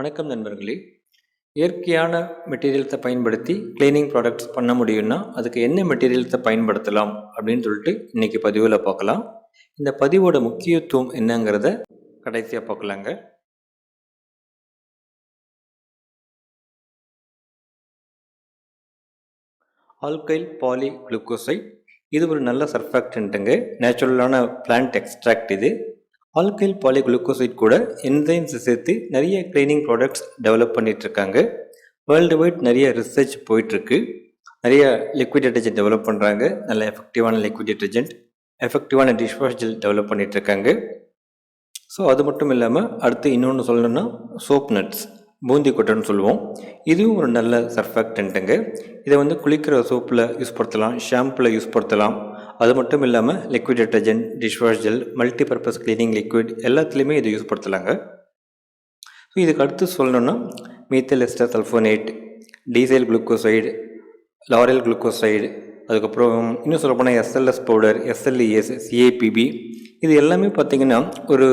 வணக்கம் நண்பர்களே. இயற்கையான மெட்டீரியல்ஸை பயன்படுத்தி க்ளீனிங் ப்ராடக்ட்ஸ் பண்ண முடியும்னா அதுக்கு என்ன மெட்டீரியல்ஸை பயன்படுத்தலாம் அப்படின்னு சொல்லிட்டு இன்னைக்கு பதிவில் பார்க்கலாம். இந்த பதிவோட முக்கியத்துவம் என்னங்கிறத கடைசியாக பார்க்கலாங்க. ஆல்கைல் பாலி குளுக்கோசைட் இது ஒரு நல்ல சர்ஃபாக்டன்ட்டுங்க நேச்சுரலான பிளான்ட் எக்ஸ்ட்ராக்ட் இது. ஆல்கைல் பாலி குளுக்கோசைட் கூட என்சைம்ஸ் சேர்த்து நிறைய க்ளீனிங் ப்ராடக்ட்ஸ் டெவலப் பண்ணிட்டு இருக்காங்க வேர்ல்டு வைட் நிறைய ரிசர்ச் போயிட்டுருக்கு. நிறைய லிக்விட் டிட்டர்ஜென்ட் டெவலப் பண்ணுறாங்க நல்ல எஃபெக்டிவான லிக்விட் டிட்டர்ஜென்ட் எஃபெக்டிவான டிஷ்வாஷ் ஜெல் டெவலப் பண்ணிட்டு இருக்காங்க ஸோ அது மட்டும் இல்லாமல் அடுத்து இன்னொன்று சொல்லணும்னா சோப் நட்ஸ் பூந்தி கொட்டன்னு சொல்லுவோம். இதுவும் ஒரு நல்ல சர்ஃபாக்டன்ட்டுங்க இதை வந்து குளிக்கிற சோப்பில் யூஸ் படுத்தலாம் ஷாம்பில் யூஸ் படுத்தலாம். அது மட்டும் இல்லாமல் liquid detergent dish wash gel multi purpose cleaning liquid எல்லாத்துலேயுமே இதை யூஸ் படுத்தலாங்க. ஸோ இதுக்கு அடுத்து சொல்லணும்னா methyl ester sulfonate decyl glucoside lauryl glucoside அதுக்கப்புறம் இன்னும் சொல்லப்போனால் எஸ்எல்எஸ் பவுடர் எஸ்எல்இஎஸ் சிஏபிபி இது எல்லாமே பார்த்திங்கன்னா ஒரு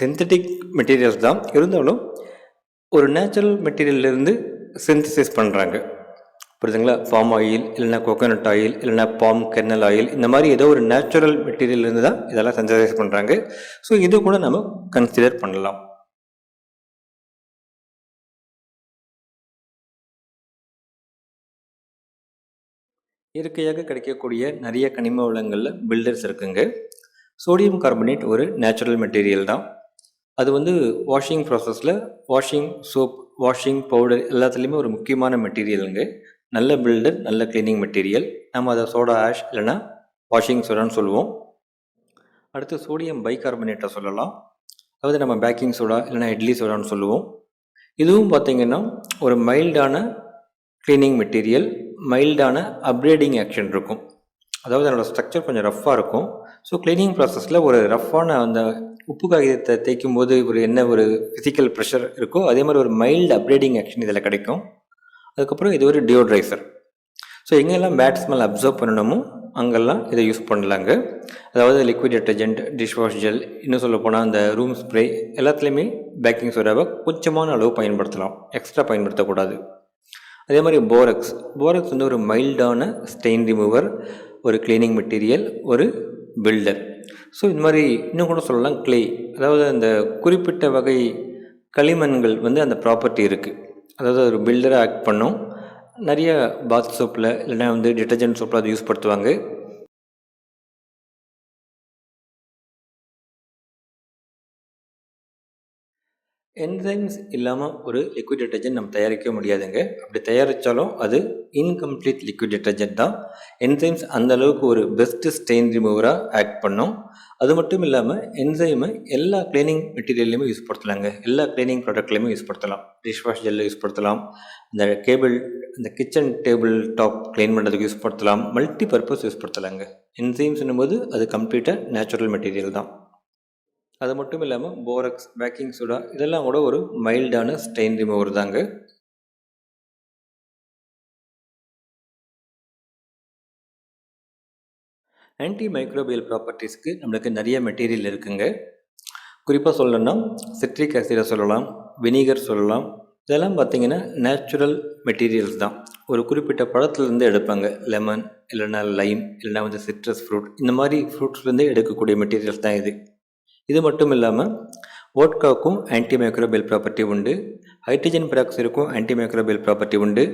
சிந்தட்டிக் மெட்டீரியல்ஸ் தான். இருந்தாலும் ஒரு நேச்சுரல் மெட்டீரியல்லேருந்து சிந்தசைஸ் பண்ணுறாங்க புரியுதுங்களா? பாம் ஆயில் இல்லைனா கோகோனட் ஆயில் இல்லைனா பாம் கெர்னல் ஆயில் இந்த மாதிரி ஏதோ ஒரு நேச்சுரல் மெட்டீரியல் இருந்து தான் இதெல்லாம் சென்சரைஸ் பண்ணுறாங்க ஸோ இது கூட நம்ம கன்சிடர் பண்ணலாம். இயற்கையாக கிடைக்கக்கூடிய நிறைய கனிம வளங்களில் பில்டர்ஸ் இருக்குங்க. சோடியம் கார்பனேட் ஒரு நேச்சுரல் மெட்டீரியல் தான். அது வந்து வாஷிங் ப்ராசஸில் வாஷிங் சோப் வாஷிங் பவுடர் எல்லாத்துலேயுமே ஒரு முக்கியமான மெட்டீரியலுங்க நல்ல பில்டர் நல்ல க்ளீனிங் மெட்டீரியல் நம்ம அதை சோடா ஆஷ் இல்லைனா வாஷிங் சோடான்னு சொல்லுவோம். அடுத்து சோடியம் பைகார்பனேட்டை சொல்லலாம். அதாவது நம்ம பேக்கிங் சோடா இல்லைனா இட்லி சோடான்னு சொல்லுவோம். இதுவும் பார்த்திங்கன்னா ஒரு மைல்டான க்ளீனிங் மெட்டீரியல் மைல்டான அப்கிரேடிங் ஆக்ஷன் இருக்கும். அதாவது அதனோட ஸ்ட்ரக்சர் கொஞ்சம் ரஃப்பாக இருக்கும். ஸோ க்ளீனிங் ப்ராசஸில் ஒரு ரஃப்பான அந்த உப்பு காகிதத்தை தேய்க்கும் போது ஒரு என்ன ஒரு ஃபிசிக்கல் ப்ரெஷர் இருக்கோ அதே மாதிரி ஒரு மைல்டு அப்கிரேடிங் ஆக்ஷன் இதில் கிடைக்கும். அதுக்கப்புறம் இது ஒரு டியோட்ரைசர் ஸோ எங்கெல்லாம் பேட் ஸ்மெல் அப்சர்வ் பண்ணணுமோ அங்கெல்லாம் இதை யூஸ் பண்ணலாங்க. அதாவது லிக்விட் டிட்டர்ஜென்ட் டிஷ்வாஷ் ஜெல் இன்னும் சொல்ல போனால் அந்த ரூம் ஸ்ப்ரே எல்லாத்துலேயுமே பேக்கிங் சோடாவை கொஞ்சமான அளவு பயன்படுத்தலாம். எக்ஸ்ட்ரா பயன்படுத்தக்கூடாது. அதே மாதிரி போரக்ஸ் போரக்ஸ் வந்து ஒரு மைல்டான ஸ்டெயின் ரிமூவர் ஒரு க்ளீனிங் மெட்டீரியல் ஒரு பில்டர் ஸோ இந்த மாதிரி இன்னும் கூட சொல்லலாம் க்ளே அதாவது அந்த குறிப்பிட்ட வகை களிமண்கள் வந்து அந்த ப்ராப்பர்ட்டி இருக்குது அதாவது ஒரு பில்டராக ஆக்ட் பண்ணும். நிறைய பாத் சோப்பில் இல்லைனா வந்து டிட்டர்ஜென்ட் சோப்பில் அதை யூஸ் படுத்துவாங்க. என்சைம்ஸ் இல்லாமல் ஒரு லிக்விட் டிட்டர்ஜென்ட் நம்ம தயாரிக்க முடியாதுங்க. அப்படி தயாரித்தாலும் அது இன்கம்ப்ளீட் லிக்விட் டிட்டர்ஜென்ட் தான். என்சைம்ஸ் அந்த அளவுக்கு ஒரு பெஸ்ட்டு ஸ்டெயின் ரிமூவராக ஆக்ட் பண்ணும். அது மட்டும் இல்லாமல் என்சைமை எல்லா க்ளீனிங் மெட்டீரியல்லையுமே யூஸ் படுத்தலாங்க. எல்லா க்ளீனிங் ப்ராடக்ட்லையுமே யூஸ் படுத்தலாம். டிஷ் வாஷ் ஜெல்லில் யூஸ் படுத்தலாம். இந்த கேபிள் இந்த கிச்சன் டேபிள் டாப் க்ளீன் பண்ணுறதுக்கு யூஸ் படுத்தலாம். மல்டி பர்பஸ் யூஸ் படுத்தலாங்க. என்சைம்ஸ்னும் போது அது கம்ப்ளீட்டாக நேச்சுரல் மெட்டீரியல் தான். அது மட்டும் இல்லாமல் போரக்ஸ் பேக்கிங் சோடா இதெல்லாம் கூட ஒரு மைல்டான ஸ்டெயின் ரிமூவர் தாங்க. ஆன்டி மைக்ரோபியல் ப்ராப்பர்ட்டிஸ்க்கு நம்மளுக்கு நிறைய மெட்டீரியல் இருக்குங்க. குறிப்பாக சொல்லணும்னா சிட்ரிக் ஆசிடை சொல்லலாம் வினிகர் சொல்லலாம். இதெல்லாம் பார்த்திங்கன்னா நேச்சுரல் மெட்டீரியல்ஸ் தான். ஒரு குறிப்பிட்ட பழத்துலேருந்து எடுப்பாங்க. லெமன் இல்லைனா லைம் இல்லைனா வந்து சிட்ரஸ் ஃப்ரூட் இந்த மாதிரி ஃப்ரூட்ஸ்லேருந்து எடுக்கக்கூடிய மெட்டீரியல்ஸ் தான் இது. இது மட்டும் இல்லாமல் ஓட்காக்கும் ஆன்டி மைக்ரோபியல் ப்ராப்பர்ட்டி உண்டு. ஹைட்ரஜன் பெராக்சைடுக்கும் ஆன்டி மைக்ரோபியல் ப்ராப்பர்ட்டி உண்டு.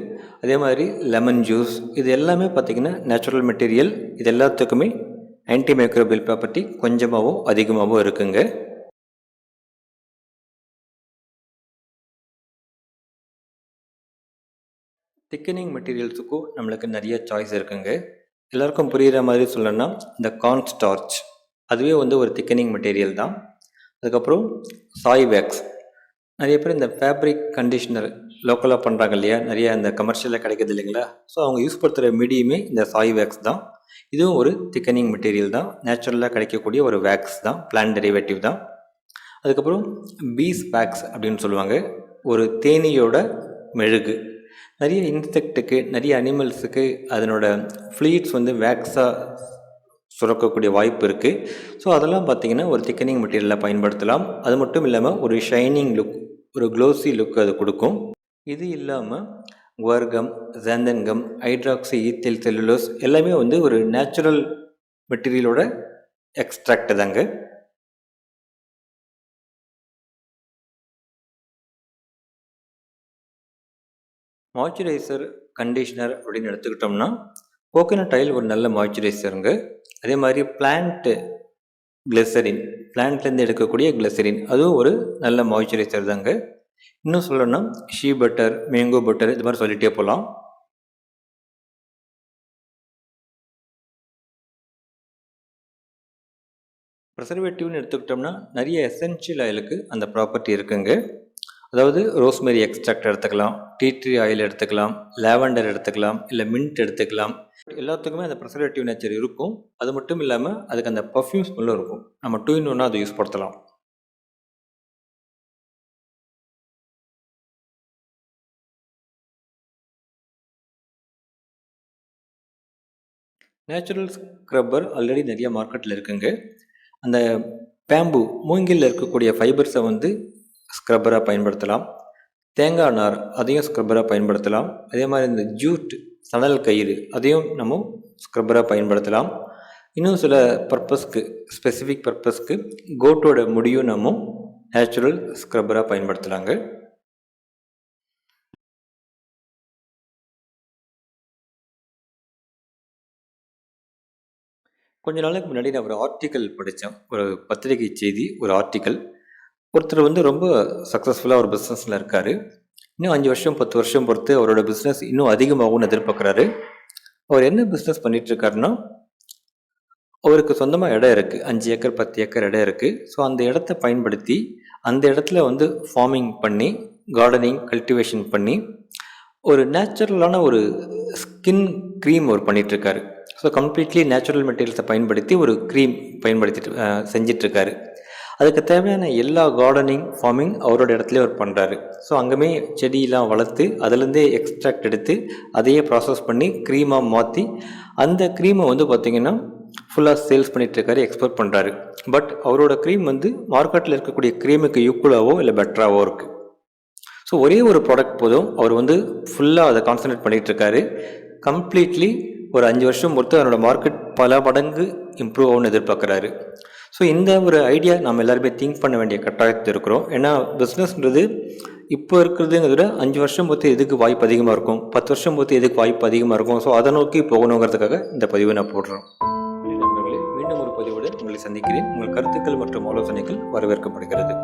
அதே மாதிரி லெமன் ஜூஸ் இது எல்லாமே பார்த்திங்கன்னா நேச்சுரல் மெட்டீரியல் இது எல்லாத்துக்குமே ஆன்டி மைக்ரோபியல் ப்ராப்பர்ட்டி கொஞ்சமாகவோ அதிகமாகவோ இருக்குங்க. திக்கனிங் மெட்டீரியல்ஸுக்கும் நம்மளுக்கு நிறைய சாய்ஸ் இருக்குங்க. எல்லாருக்கும் புரிகிற மாதிரி சொல்லணும்னா இந்த கார்ன் ஸ்டார்ச் அதுவே வந்து ஒரு திக்கனிங் மெட்டீரியல் தான். அதுக்கப்புறம் சாய் வேக்ஸ் நிறைய பேர் இந்த ஃபேப்ரிக் கண்டிஷ்னர் லோக்கலாக பண்ணுறாங்க இல்லையா? நிறைய இந்த கமர்ஷியலில் கிடைக்கிது இல்லைங்களா? ஸோ அவங்க யூஸ் படுத்துகிற மீடியமே இந்த சாய் வேக்ஸ் தான். இதுவும் ஒரு திக்கனிங் மெட்டீரியல் தான். நேச்சுரலாக கிடைக்கக்கூடிய ஒரு வேக்ஸ் தான். பிளான் டெரிவேட்டிவ் தான். அதுக்கப்புறம் பீஸ் பேக்ஸ் அப்படின்னு சொல்லுவாங்க. ஒரு தேனியோட மெழுகு. நிறைய இன்செக்ட்டுக்கு நிறைய அனிமல்ஸுக்கு அதனோட ஃப்ளீட்ஸ் வந்து வேக்ஸாக சுரக்கக்கூடிய வாய்ப்பு இருக்குது ஸோ அதெல்லாம் பார்த்திங்கன்னா ஒரு திக்கனிங் மெட்டீரியலை பயன்படுத்தலாம். அது மட்டும் இல்லாமல் ஒரு ஷைனிங் லுக் ஒரு க்ளோஸி லுக் அது கொடுக்கும். இது இல்லாமல் குவர்கம் ஜந்தன்கம் ஹைட்ராக்சி ஈத்தில் செல்லுலோஸ் எல்லாமே வந்து ஒரு நேச்சுரல் மெட்டீரியலோட எக்ஸ்ட்ராக்ட் தாங்க. மாய்ச்சரைசர் கண்டிஷ்னர் அப்படின்னு எடுத்துக்கிட்டோம்னா கோகோனட் ஆயில் ஒரு நல்ல மாய்ச்சரைசருங்க அதே மாதிரி பிளான்ட்டு கிளெசரின் பிளான்ட்லேருந்து எடுக்கக்கூடிய கிளெசரின் அதுவும் ஒரு நல்ல மாய்ச்சரைசர் தாங்க. இன்னும் சொல்லணும்னா ஷீ பட்டர் மேங்கோ பட்டர் இது மாதிரி சொல்லிகிட்டே போகலாம் ப்ரிசர்வேட்டிவ்னு எடுத்துக்கிட்டோம்னா நிறைய எசென்ஷியல் ஆயிலுக்கு அந்த ப்ராப்பர்ட்டி இருக்குங்க. அதாவது ரோஸ்மெரி எக்ஸ்ட்ராக்ட் எடுத்துக்கலாம் டீ ட்ரீ ஆயில் எடுத்துக்கலாம் லேவண்டர் எடுத்துக்கலாம் இல்லை மின்ட் எடுத்துக்கலாம். எல்லாத்துக்குமே அந்த ப்ரெசர்வேட்டிவ் நேச்சர் இருக்கும். அது மட்டும் இல்லாமல் அதுக்கு அந்த பர்ஃப்யூம் ஸ்மெல்லும் இருக்கும். நம்ம டூ இன் ஒன்னாக அதை யூஸ் படுத்தலாம். நேச்சுரல் ஸ்க்ரப்பர் ஆல்ரெடி நிறைய மார்க்கெட்டில் இருக்குங்க. அந்த பேம்பு மூங்கில் இருக்கக்கூடிய ஃபைபர்ஸை வந்து ஸ்க்ரப்பராக பயன்படுத்தலாம். தேங்காய் நார் அதையும் ஸ்க்ரப்பராக பயன்படுத்தலாம். அதே மாதிரி இந்த ஜூட் சணல் கயிறு அதையும் நம்ம ஸ்க்ரப்பராக பயன்படுத்தலாம். இன்னும் சில பர்பஸ்க்கு ஸ்பெசிஃபிக் பர்பஸ்க்கு கோட்டோட முடியும் நம்ம நேச்சுரல் ஸ்க்ரப்பராக பயன்படுத்தலாங்க. கொஞ்ச நாளுக்கு முன்னாடி நான் ஒரு ஆர்டிக்கல் படித்தேன். ஒரு பத்திரிகை செய்தி ஒரு ஆர்டிக்கல் ஒருத்தர் வந்து ரொம்ப சக்ஸஸ்ஃபுல்லாக ஒரு பிஸ்னஸில் இருக்கார். இன்னும் அஞ்சு வருஷம் பத்து வருஷம் பொறுத்து அவரோட பிஸ்னஸ் இன்னும் அதிகமாகும்னு எதிர்பார்க்குறாரு. அவர் என்ன பிஸ்னஸ் பண்ணிட்டு இருக்காருன்னா அவருக்கு சொந்தமாக இடம் இருக்குது அஞ்சு ஏக்கர் பத்து ஏக்கர் இடம் இருக்குது ஸோ அந்த இடத்த பயன்படுத்தி அந்த இடத்துல வந்து ஃபார்மிங் பண்ணி கார்டனிங் கல்டிவேஷன் பண்ணி ஒரு நேச்சுரலான ஒரு ஸ்கின் க்ரீம் அவர் பண்ணிகிட்ருக்காரு ஸோ கம்ப்ளீட்லி நேச்சுரல் மெட்டீரியல்ஸை பயன்படுத்தி ஒரு க்ரீம் பயன்படுத்திட்டு செஞ்சிட்ருக்காரு அதுக்கு தேவையான எல்லா கார்டனிங் ஃபார்மிங் அவரோட இடத்துல அவர் பண்ணுறாரு ஸோ அங்கேமே செடியெலாம் வளர்த்து அதுலேருந்தே எக்ஸ்ட்ராக்ட் எடுத்து அதையே ப்ராசஸ் பண்ணி க்ரீமாக மாற்றி அந்த க்ரீமை வந்து பார்த்திங்கன்னா ஃபுல்லாக சேல்ஸ் பண்ணிகிட்ருக்காரு எக்ஸ்போர்ட் பண்ணுறாரு பட் அவரோட க்ரீம் வந்து மார்க்கெட்டில் இருக்கக்கூடிய க்ரீமுக்கு ஈக்குவலாகவோ இல்லை பெட்டராகவோ இருக்குது ஸோ ஒரே ஒரு ப்ராடக்ட் போதும் அவர் வந்து ஃபுல்லாக அதை கான்சன்ட்ரேட் பண்ணிகிட்ருக்காரு கம்ப்ளீட்லி ஒரு அஞ்சு வருஷம் பொறுத்து அவரோட மார்க்கெட் பல மடங்கு இம்ப்ரூவ் ஆகும்னு எதிர்பார்க்குறாரு. ஸோ இந்த ஒரு ஐடியா நம்ம எல்லாருமே திங்க் பண்ண வேண்டிய கட்டாயத்தில் இருக்கிறோம். ஏன்னா பிஸ்னஸ்ன்றது இப்போ இருக்கிறதுங்கிறத விட அஞ்சு வருஷம் பொறுத்து எதுக்கு வாய்ப்பு அதிகமாக இருக்கும்? பத்து வருஷம் பொறுத்து எதுக்கு வாய்ப்பு அதிகமாக இருக்கும்? ஸோ அதை நோக்கி போகணுங்கிறதுக்காக இந்த பதிவை நான் போடுறோம் நண்பர்களே மீண்டும் ஒரு பதிவோடு உங்களை சந்திக்கிறேன். உங்கள் கருத்துக்கள் மற்றும் ஆலோசனைகள் வரவேற்கப்படுகிறது.